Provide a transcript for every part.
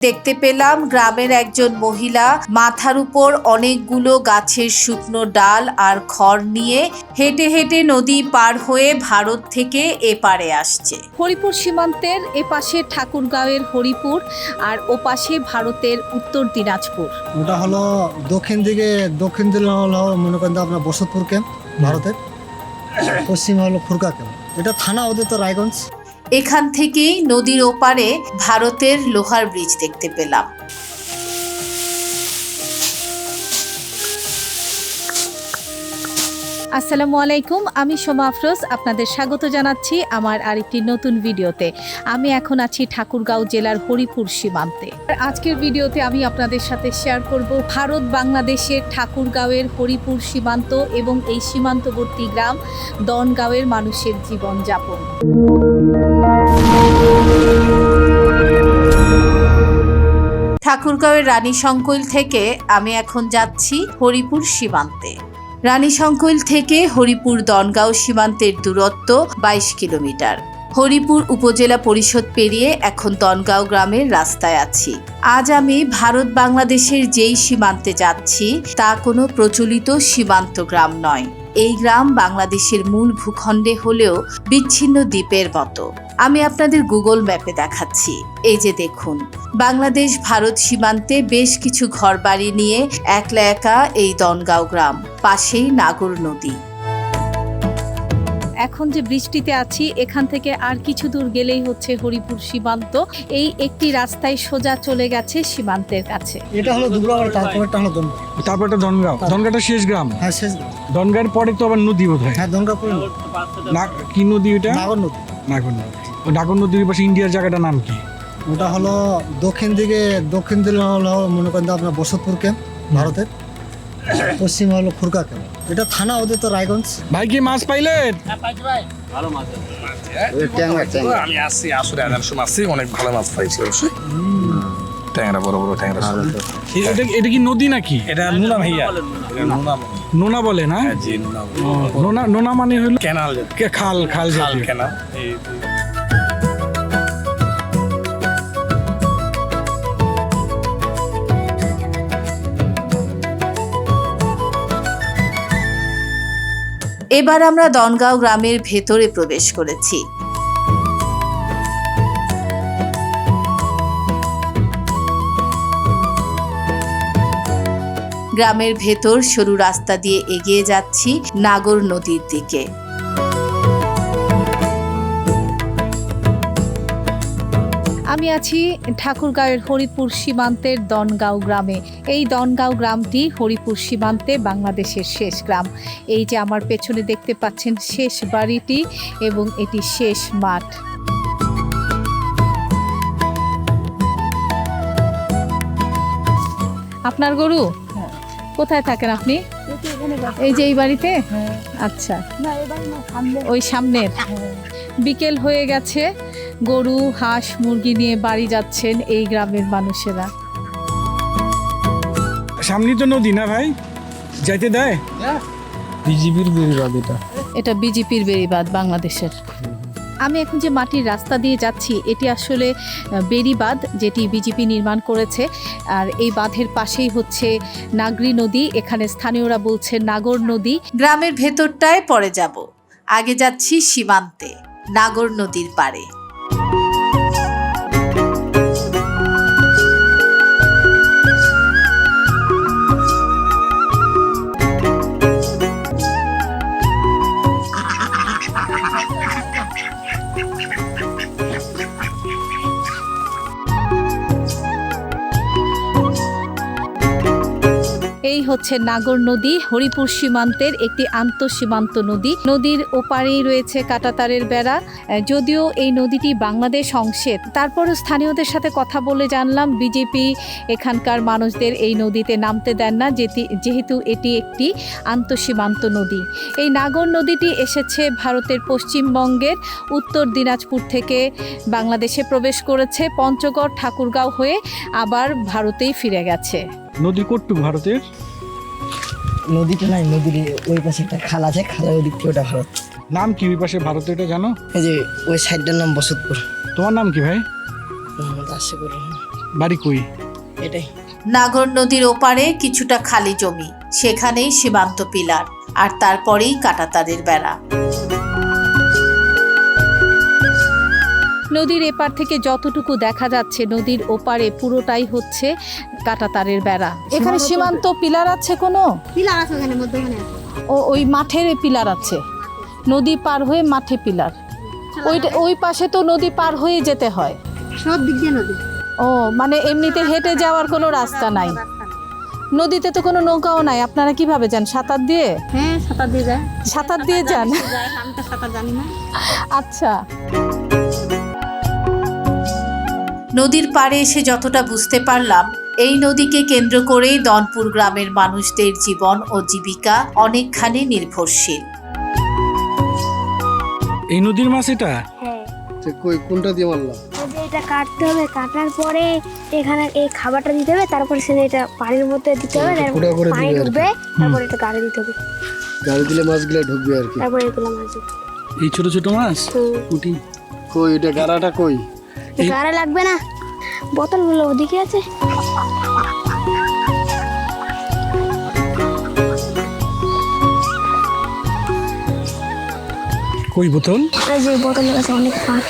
দেখতে পেলাম গ্রামের একজন মহিলা মাথার উপর অনেকগুলো গাছের শুকনো ডাল আর খড় নিয়ে হেঁটে হেঁটে নদী পার হয়ে ভারত থেকে এপারে আসছে। হরিপুর সীমান্তের এপাশে ঠাকুরগাঁওয়ের হরিপুর আর ওপাশে ভারতের উত্তর দিনাজপুর। ওটা হলো দক্ষিণ দিকে দক্ষিণ দিকে হলো মনে করেন আপনার বসতপুর ক্যাম্প ভারতের। পশ্চিমে হলো খুরকা ক্যাম্প। এটা থানা ওদের তো রায়গঞ্জ। এখান থেকেই নদীর ওপারে ভারতের লোহার ব্রিজ দেখতে পেলাম। আসসালামু আলাইকুম, আমি সোমা আফরোজ, আপনাদের স্বাগত জানাচ্ছি আমার আরেকটি নতুন ভিডিওতে। আমি এখন আছি ঠাকুরগাঁও জেলার হরিপুর সীমান্তে। আজকের ভিডিওতে আমি আপনাদের সাথে শেয়ার করব ভারত বাংলাদেশের ঠাকুরগাঁওয়ের হরিপুর সীমান্ত এবং এই সীমান্তবর্তী গ্রাম দনগাঁওয়ের মানুষের জীবনযাপন। ঠাকুরগাঁওয়ের রানী সংকৈল থেকে আমি এখন যাচ্ছি হরিপুর সীমান্তে। রানী সংকুল থেকে হরিপুর দনগাঁও সীমান্তের দূরত্ব বাইশ কিলোমিটার। হরিপুর উপজেলা পরিষদ পেরিয়ে এখন দনগাঁও গ্রামের রাস্তায় আছি। আজ আমি ভারত বাংলাদেশের যেই সীমান্তে যাচ্ছি, তা কোনো প্রচলিত সীমান্ত গ্রাম নয়। এই গ্রাম বাংলাদেশের মূল ভূখণ্ডে হলেও বিচ্ছিন্ন দ্বীপের মতো। আমি আপনাদের গুগল ম্যাপে দেখাচ্ছি। এই যে দেখুন, বাংলাদেশ ভারত সীমান্তে বেশ কিছু ঘরবাড়ি নিয়ে একলা একা এই দনগাঁও গ্রাম, পাশেই নাগর নদী। এখন যে বৃষ্টিতে আছি এখান থেকে আর কিছু দূর গেলেই হচ্ছে হরিপুর সীমান্ত। এই একটি রাস্তায় সোজা চলে গেছে সীমান্তের কাছে। এটা হলো দুবরাবার তারপরটা হলো দমকা তারপর একটা দনগাঁও দনগাঁটা শেষ গ্রাম? হ্যাঁ শেষ দনগাঁর পরে তো আবার নদী বোধ হয় হ্যাঁ দমকা পরে না কি নদী ওটা নাগর নদী। নাগর নদী। নাগর নদীর পাশে ইন্ডিয়ার জায়গাটার নাম কি? ওটা হলো দক্ষিণ দিকে দক্ষিণ দিকে হলো মনে করেন আপনার বসতপুর ক্যাম্প ভারতের। পশ্চিমে হলো খুরকা ক্যাম্প এটা থানা ওদের তো রায়গঞ্জ। ভাই কি মাছ পাইলেন আমি আসছি আসলে আগার সময় আসছি অনেক ভালো মাছ পাইছি অবশ্যই ট্যাংরা বড় বড় ট্যাংরা এটা এটা কি নদী নাকি? এটা নুনা ভাইয়া। নুনা নোনা বলে না? নুনা নোনা নোনা মানে হলো ক্যানাল খাল খাল খাল জাতীয়। ক্যানাল এবার আমরা দনগাঁও গ্রামের ভেতরে প্রবেশ করেছি। গ্রামের ভেতর সরু রাস্তা দিয়ে এগিয়ে যাচ্ছি নাগর নদীর দিকে। আমি আছি ঠাকুরগাঁওয়ের হরিপুর সীমান্তের দনগাঁও গ্রামে। এই দনগাঁও গ্রামটি হরিপুর সীমান্তে বাংলাদেশের শেষ গ্রাম। এই যে আমার পেছনে দেখতে পাচ্ছেন শেষ বাড়িটি এবং এটি শেষ মাঠ। আপনার গরু? কোথায় থাকেন আপনি? এই যে এই বাড়িতে? আচ্ছা। ওই সামনের? বিকেল হয়ে গেছে। গরু হাঁস মুরগি নিয়ে বাড়ি যাচ্ছেন এই গ্রামের মানুষেরা। সামনে তো নদী না ভাই যাইতে দেয়? বিজিবির বেরিবাদ এটা। এটা বিজেপির বেড়িবাঁধ বাংলাদেশের। আমি এখন যে মাটির রাস্তা দিয়ে যাচ্ছি এটি আসলে আহ, বেড়িবাঁধ যেটি বিজেপি নির্মাণ করেছে। আর এই বাঁধের পাশেই হচ্ছে নাগরি নদী এখানে স্থানীয়রা বলছে নাগর নদী। গ্রামের ভেতরটায় পরে যাব। আগে যাচ্ছি সীমান্তে। নাগর নদীর পাড়ে। হচ্ছে নাগর নদী, হরিপুর সীমান্তের একটি আন্তঃসীমান্ত নদী। নদীর ওপারেই রয়েছে কাটাতারের বেড়া। যদিও এই নদীটি বাংলাদেশ অংশের। তারপরও স্থানীয়দের সাথে কথা বলে জানলাম, বিজেপি এখানকার মানুষদের এই নদীতে নামতে দেন না যেহেতু এটি একটি আন্তঃসীমান্ত নদী। এই নাগর নদীটি এসেছে ভারতের পশ্চিমবঙ্গের উত্তর দিনাজপুর থেকে বাংলাদেশে প্রবেশ করেছে। পঞ্চগড়, ঠাকুরগাঁও হয়ে আবার ভারতেই ফিরে গেছে। নদী কটুক ভারতের? নদীটা নাই নদীর ওই পাশে একটা খাল আছে খালের ওই দিক থেকে ওটা ভারত। নাম কি ওই পাশে ভারতের এটা জানো? এই যে ওই সাইডটার নাম বসতপুর। তোমার নাম কি ভাই? মোহাম্মদ আশিকুর রহমান। বাড়ি কই? এটাই। নাগর নদীর ওপারে কিছুটা খালি জমি সেখানেই সীমান্ত পিলার আর তারপরেই কাটাতারের বেড়া। নদীর এপার থেকে যতটুকু দেখা যাচ্ছে নদীর ওপারে পুরোটাই হচ্ছে কাটাতারের বেড়া। এখানে সীমান্ত পিলার আছে কোনো? পিলার আছে ওখানে মধ্যখানে ও ওই মাঠের পিলার আছে। নদী পার হয়ে মাঠে পিলার। ওইটা ওই পাশে তো নদী পার হয়ে যেতে হয়। সব দিক দিয়ে নদী। ও মানে এমনিতে হেঁটে যাওয়ার কোনো রাস্তা নাই। নদীতে তো কোনো নৌকাও নাই। আপনারা কীভাবে যান? সাঁতার দিয়ে? হ্যাঁ সাঁতার দিয়ে যায় সাঁতার দিয়ে যান? যায়, আমি তো সাঁতার জানি না। আচ্ছা। নদীর পাড়ে এসে যতটা বুঝতে পারলাম এই নদীকে কেন্দ্র করেই দনপুর গ্রামের মানুষদের জীবন ও জীবিকা অনেকখানি নির্ভরশীল। এই নদীর মাছ এটা? হ্যাঁ। কই কোনটা দিয়ে যে এটা কাটতে হবে কাটার পরে এখানে এই খাবারটা দিতে হবে তারপরে সেটা এটা পানির মধ্যে দিতে হবে তারপর পানি ঢুকবে তারপরে এটা গাড়ি দিতে হবে। গাড়ি দিলে মাছগুলো ঢুকবে আর কি। তারপরে এগুলো মাছ। এই ছোট ছোট মাছ। পুঁটি। কই এটা গাড়াটা কই? গাড়ি লাগবে না। বোতলগুলো ওদিকে আছে। কই বোতল? আর যে বোতলের কাছে অনেক মাছ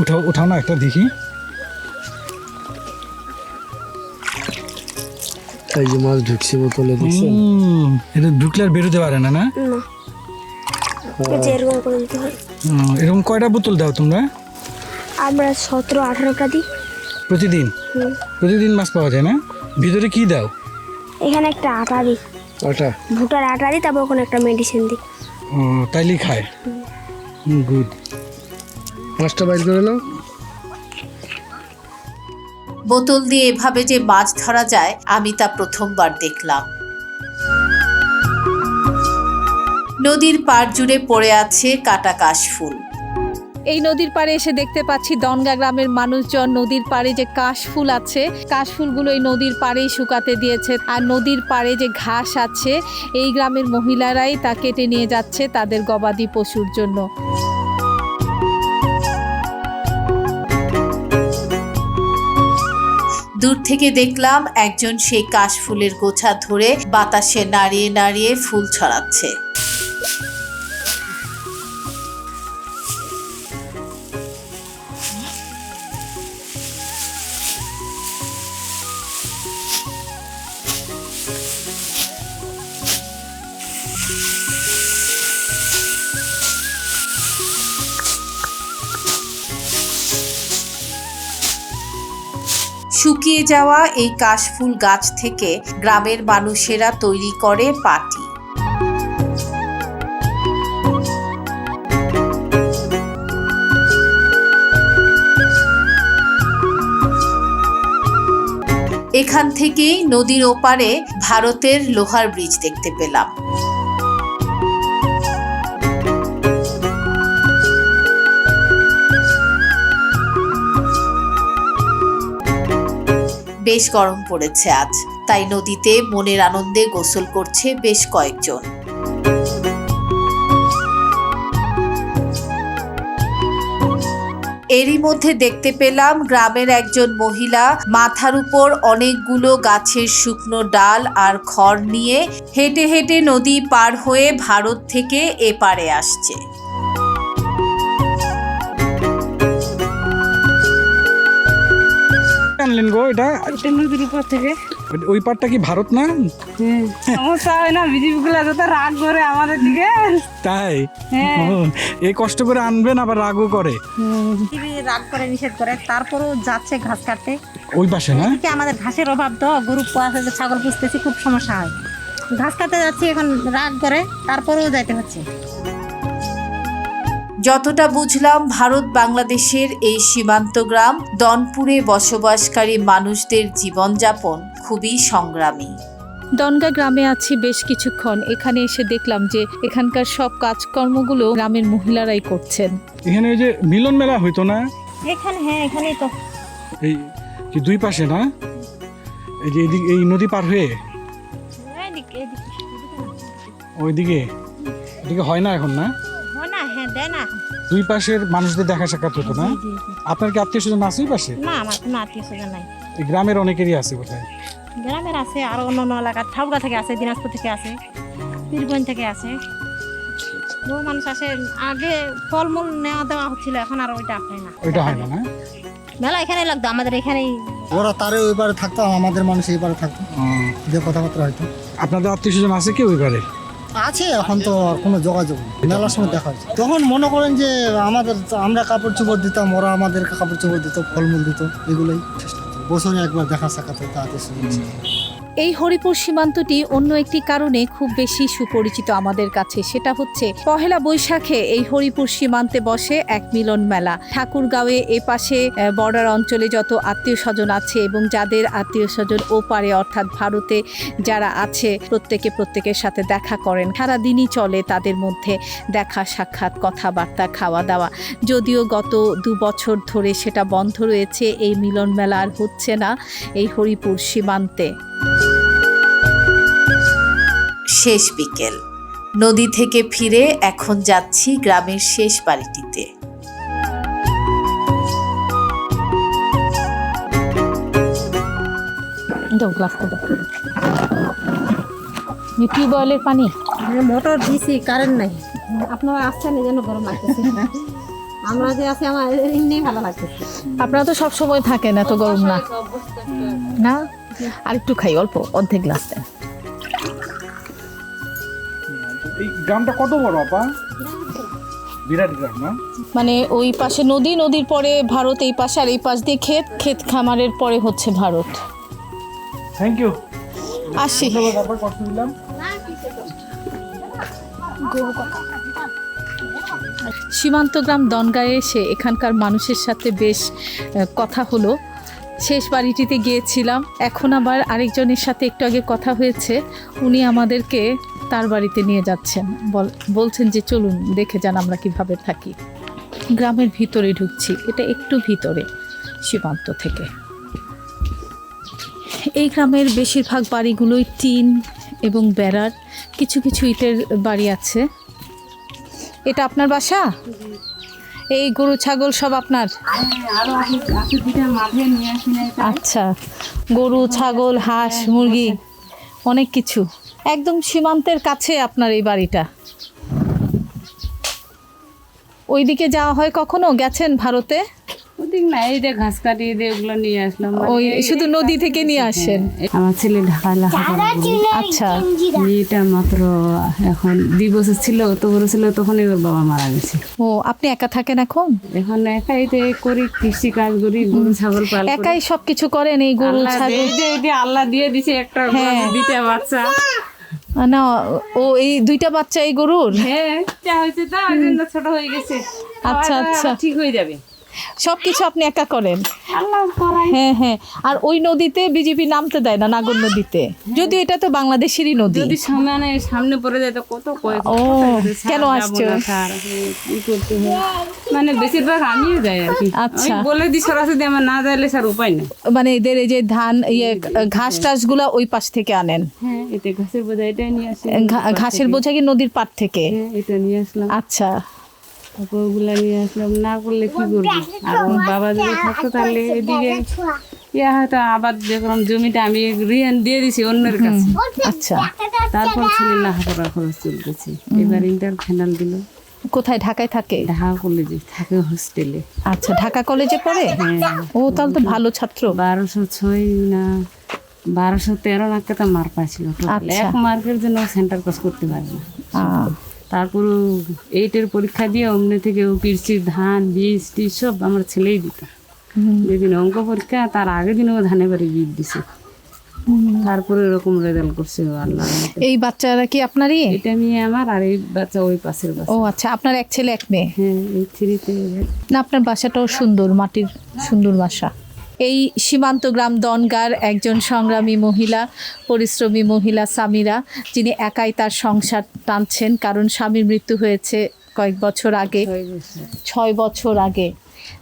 উঠাও উঠাও না একটা দেখি। এই যে মাছ ঢুকছে বোতলে দেখছেন? এটা ঢুকলে আর বেরোতে পারে না না? না। এরকম করে দিতে হয়। এরকম কয়টা বোতল দাও তোমরা? আমরা সতেরো আঠারোটা দিই। প্রতিদিন? প্রতিদিন মাছ পাওয়া যায় না? ভিতরে কি দাও? এখানে একটা আটা দিই। আটা? ভুটার আটা দিই তারপর ওখানে একটা মেডিসিন দিই। ও, তাইলেই খায়? গুড মাছটা বাইর করে নাও। বোতল দিয়ে এভাবে যে মাছ ধরা যায় আমি তা প্রথমবার দেখলাম। নদীর পাড় জুড়ে পড়ে আছে কাটা কাশফুল এই নদীর পাড়ে এসে দেখতে পাচ্ছি দনগা গ্রামের মানুষজন নদীর পাড়ে যে কাশফুল আছে কাশফুলগুলো এই নদীর পাড়েই শুকাতে দিয়েছে। আর নদীর পাড়ে যে ঘাস আছে, এই গ্রামের মহিলারাই তা কেটে নিয়ে যাচ্ছে তাদের গবাদি পশুর জন্য। দূর থেকে দেখলাম একজন সেই কাশফুলের গোছা ধরে বাতাসে নাড়িয়ে নাড়িয়ে ফুল ছড়াচ্ছে। শুকিয়ে যাওয়া এই কাশফুল গাছ থেকে গ্রামের মানুষেরা তৈরি করে পাটি। এখান থেকেই নদীর ওপারে ভারতের লোহার ব্রিজ দেখতে পেলাম। বেশ গরম পড়েছে আজ। তাই নদীতে মনের আনন্দে গোসল করছে বেশ কয়েকজন। এরই মধ্যে দেখতে পেলাম গ্রামের একজন মহিলা মাথার উপর অনেকগুলো গাছের শুকনো ডাল আর খড় নিয়ে হেঁটে হেঁটে নদী পার হয়ে ভারত থেকে এপারে আসছে। আনলেন গো এটা? এটা নদীর উপর থেকে। ওই পারটা কি ভারত না? সমস্যা হয় না বিজেপি গুলো যত রাগ করে আমাদের দিকে। তাই? হ্যাঁ। এই কষ্ট করে আনবেন আবার রাগও করে। রাগ করে নিষেধ করে তারপরেও যাচ্ছে ঘাস কাটতে। ওই পাশে না? আমাদের ঘাসের অভাব তো গরু আছে ছাগল পুষতেছি খুব সমস্যা হয়। ঘাস কাটতে যাচ্ছি এখন রাগ করে তারপরেও যাইতে হচ্ছে। যতটা বুঝলাম ভারত বাংলাদেশের এই সীমান্ত গ্রাম দনপুরে বসবাসকারী মানুষদের জীবনযাপন খুবই সংগ্রামী। দনগা গ্রামে আছি বেশ কিছুক্ষণ। এখানে এসে দেখলাম যে এখানকার সব কাজকর্মগুলো গ্রামের মহিলারাই করছেন। এখানে ওই যে মিলন মেলা হইতো না? এখানে হ্যাঁ এখানেই তো। এই কি দুই পাশে না? এই যে এদিকে এই নদী পার হয়ে? এদিকে ওইদিকে? এদিকে হয় না এখন হয় হ্যাঁ না? দুই পাশের মানুষদের দেখা সাক্ষাৎ হতো না? আপনার কি আত্মীয় স্বজন আছে ওই পাশে? না আমার কোনো আত্মীয় স্বজন নাই। এই গ্রামের অনেকেরই আছে বোধহয়। গ্রামের আছে আর অন্য অন্য এলাকার। ঠাকুরা থেকে আছে দিনাজপুর থেকে আছে বীরগঞ্জ থেকে আছে। বহু মানুষ আসে। আগে ফলমূল নেওয়া দেওয়া হচ্ছিল এখন আর ওইটা হয় না। ওইটা হয় না না? মেলা এখানে লাগতো আমাদের এখানেই। ওরা তারে ওই পারে থাকতো আমাদের মানুষ এই পারে থাকতো যে কথাবার্তা হয়তো। আপনাদের আত্মীয় স্বজন আছে কি ওই পারে আছে, এখন তো আর কোনো যোগাযোগ নেই। মেলার সময় দেখা হয়েছে। তখন মনে করেন যে আমাদের, আমরা কাপড় চোপড় দিতাম, ওরা আমাদের কাপড় চোপড় দিত, ফলমূল দিত, এগুলোই বছরে একবার দেখা সাক্ষাৎ স্বজন এই হরিপুর সীমান্তটি অন্য একটি কারণে খুব বেশি সুপরিচিত আমাদের কাছে। সেটা হচ্ছে, পহেলা বৈশাখে এই হরিপুর সীমান্তে বসে এক মিলন মেলা। ঠাকুরগাঁওয়ে এ পাশে বর্ডার অঞ্চলে যত আত্মীয় স্বজন আছে এবং যাদের আত্মীয় স্বজন ও পারে, অর্থাৎ ভারতে যারা আছে, প্রত্যেকে প্রত্যেকের সাথে দেখা করেন। সারাদিনই চলে তাদের মধ্যে দেখা, সাক্ষাৎ, কথাবার্তা খাওয়া দাওয়া যদিও গত দু বছর ধরে সেটা বন্ধ রয়েছে, এই মিলন মেলা আর হচ্ছে না এই হরিপুর সীমান্তে। শেষ বিকেল। নদী থেকে ফিরে এখন যাচ্ছি গ্রামের শেষ বাড়িটিতে। টিউবওয়েলের পানি? মোটর দিছি কারেন্ট নাই। আপনারা আসছেন এই জন্য গরম লাগতেছে। আমরা যে আছি আমার এমনি ভালো লাগতেছে। আপনারা তো সব সময় থাকেন এত গরম না। না? আর একটু খাই অল্প অর্ধেক গ্লাস দেন। এই গ্রামটা কত বড় আপা? বিরাট গ্রাম না? মানে ওই পাশে নদী নদীর পরে ভারত এই পাশে আর এই পাশ দিয়ে ক্ষেত ক্ষেত খামারের পরে হচ্ছে ভারত। থ্যাংক ইউ আসি। সীমান্ত গ্রাম দনগাঁয়ে এসে এখানকার মানুষের সাথে বেশ কথা হলো। শেষ বাড়িটিতে গিয়েছিলাম। এখন আবার আরেকজনের সাথে একটু আগে কথা হয়েছে। উনি আমাদেরকে তার বাড়িতে নিয়ে যাচ্ছেন। বলছেন যে চলুন, দেখে যান আমরা কীভাবে থাকি। গ্রামের ভিতরে ঢুকছি। এটা একটু ভিতরে, সীমান্ত থেকে। এই গ্রামের বেশিরভাগ বাড়িগুলোই টিন এবং বেড়ার, কিছু কিছু ইটের বাড়ি আছে। এটা আপনার বাসা? এই গরু, ছাগল সব আপনার? আচ্ছা গরু, ছাগল, হাঁস, মুরগি, অনেক কিছু। একদম সীমান্তের কাছে আপনার এই বাড়িটা। ওইদিকে যাওয়া হয় কখনো? গেছেন ভারতে? ওদিক না এই যে ঘাস কাটিয়ে দিয়ে ওগুলো নিয়ে আসলাম। মানে ওই শুধু নদী থেকে নিয়ে আসেন আমার ছেলে ঢাকায় লেখাপড়া আচ্ছা। মেয়েটা মাত্র এখন দুই বছর ছিল তো বড় ছিল তখনই ওর বাবা মারা গেছে। ও আপনি একা থাকেন এখন? এখন একাই তো করি কৃষি কাজ করি গরু ছাগল পাল একাই সব কিছু করেন এই গরু ছাগল? এই যে এই যে আল্লাহ দিয়ে দিছে একটা হ্যাঁ। দিতে বাচ্চা। না ও এই দুইটা বাচ্চা এই গরুর? হ্যাঁ হয়েছে তা ওই জন্য ছোট হয়ে গেছে। আচ্ছা, আচ্ছা। ঠিক হয়ে যাবে। সব কিছু আপনি একা করেন। হ্যাঁ হ্যাঁ। আর ওই নদীতে বিজেপি নামতে দেয় না নাগর নদীতে। যদিও এটা তো বাংলাদেশেরই নদী। যদি সামনে সামনে পড়ে যায় তো কত ও, কেন আসছো? না, হয় মানে বেশিরভাগ আমিও যাই আর কি। আচ্ছা। বলে দিই সরাসরি আমার না যাইলে স্যার উপায় নেই। মানে এদের এই যে ধান ইয়ে ঘাস টাসগুলা ওই পাশ থেকে আনেন। হ্যাঁ এতে ঘাসের বোঝা এটা নিয়ে আসি। ঘাসের বোঝা কি নদীর পাড় থেকে? হ্যাঁ এটা নিয়ে আসলাম। আচ্ছা। ওগুলা নিয়ে আসলাম না করলে কি করব? আর ওর বাবা যদি থাকতো তাহলে এদিকে ইয়া হয়তো আবার যখন জমিটা আমি ঋণ দিয়ে দিছি অন্যের কাছে। আচ্ছা। তারপর ছেলে লেখাপড়া খরচ চলতেছে। এবার ইন্টার ফাইনাল দিল। কোথায়? ঢাকায় থাকে? ঢাকা কলেজে থাকে হোস্টেলে আচ্ছা ঢাকা কলেজে পড়ে? ও তাহলে তো ভালো ছাত্র। বারোশো ছয় না বারোশো তেরো নাকি তো মার্ক পাইছিল। আচ্ছা। এক মার্কের জন্য সেন্টার পাস করতে পারে না। তারপর এইটের পরীক্ষা দিয়ে অমনি থেকে ও কৃষি ধান বীজ টিজ সব আমার ছেলেই দিত। যেদিন অঙ্ক পরীক্ষা তার আগের দিন ও ধানে বাড়ি বীজ দিছে। তারপরে এরকম রেজাল্ট করছে আল্লাহ এই বাচ্চারা কি আপনারই? এটা নিয়ে আমার আর এই বাচ্চা ওই পাশের বাচ্চা। ও আচ্ছা আপনার এক ছেলে এক মেয়ে? হ্যাঁ এই থ্রিতে। না আপনার বাসাটাও সুন্দর মাটির সুন্দর বাসা। এই সীমান্ত গ্রাম দনগার একজন সংগ্রামী মহিলা পরিশ্রমী মহিলা সামিরা যিনি একাই তার সংসার টানছেন কারণ স্বামীর মৃত্যু হয়েছে কয়েক বছর আগে। ছয় বছর ছয় বছর আগে।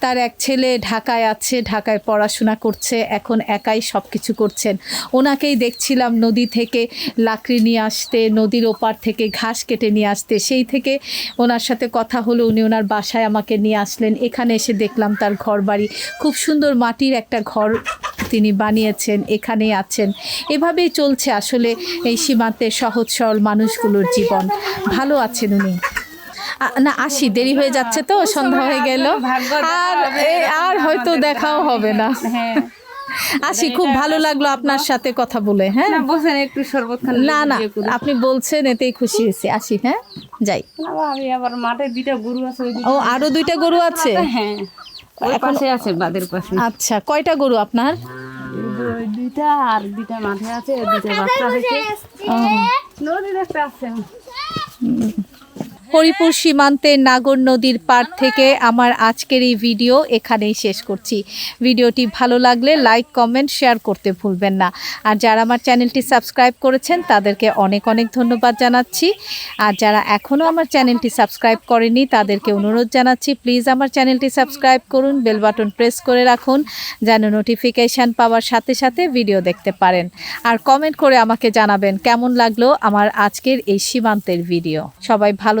তার এক ছেলে ঢাকায় আছে, ঢাকায় পড়াশোনা করছে, এখন একাই সব কিছু করছেন। ওনাকেই দেখছিলাম নদী থেকে লাকড়ি নিয়ে আসতে, নদীর ওপার থেকে ঘাস কেটে নিয়ে আসতে। সেই থেকে ওনার সাথে কথা হলো, উনি ওনার বাসায় আমাকে নিয়ে আসলেন। এখানে এসে দেখলাম তার ঘর বাড়ি খুব সুন্দর মাটির একটা ঘর তিনি বানিয়েছেন, এখানেই আছেন। এভাবেই চলছে আসলে এই সীমান্তের সহজ সরল মানুষগুলোর জীবন। ভালো আছেন উনি। না আসি দেরি হয়ে যাচ্ছে তো সন্ধ্যা হয়ে গেল। আর এ- আর হয়তো দেখাও হবে। না। হ্যাঁ। আসি খুব ভালো লাগল আপনার সাথে কথা বলে হ্যাঁ? না বসেন একটু শরবত না না আপনি বলছেন এতেই খুশি হয়েছি। আসি হ্যাঁ? যাই। আমি আবার মাঠে দুইটা গরু আছে ও আরও দুইটা গরু আছে? হ্যাঁ পাশে আছে বাদের পাশে। আচ্ছা কয়টা গরু আপনার? দুইটা আর দুইটা মাঠে আছে দুইটা বাচ্চা হয়েছে নদীর একটা আছে। হরিপুর সীমান্তের নাগর নদীর পার থেকে আমার আজকের এই ভিডিও এখানেই শেষ করছি। ভিডিওটি ভালো লাগলে লাইক, কমেন্ট, শেয়ার করতে ভুলবেন না। আর যারা আমার চ্যানেলটি সাবস্ক্রাইব করেছেন, তাদেরকে অনেক অনেক ধন্যবাদ জানাচ্ছি। আর যারা এখনও আমার চ্যানেলটি সাবস্ক্রাইব করেনি তাদেরকে অনুরোধ জানাচ্ছি, প্লিজ আমার চ্যানেলটি সাবস্ক্রাইব করুন, বেল বাটন প্রেস করে রাখুন, যেন নোটিফিকেশান পাওয়ার সাথে সাথে ভিডিও দেখতে পারেন। আর কমেন্ট করে আমাকে জানাবেন, কেমন লাগল আমার আজকের এই সীমান্তের ভিডিও। সবাই ভালো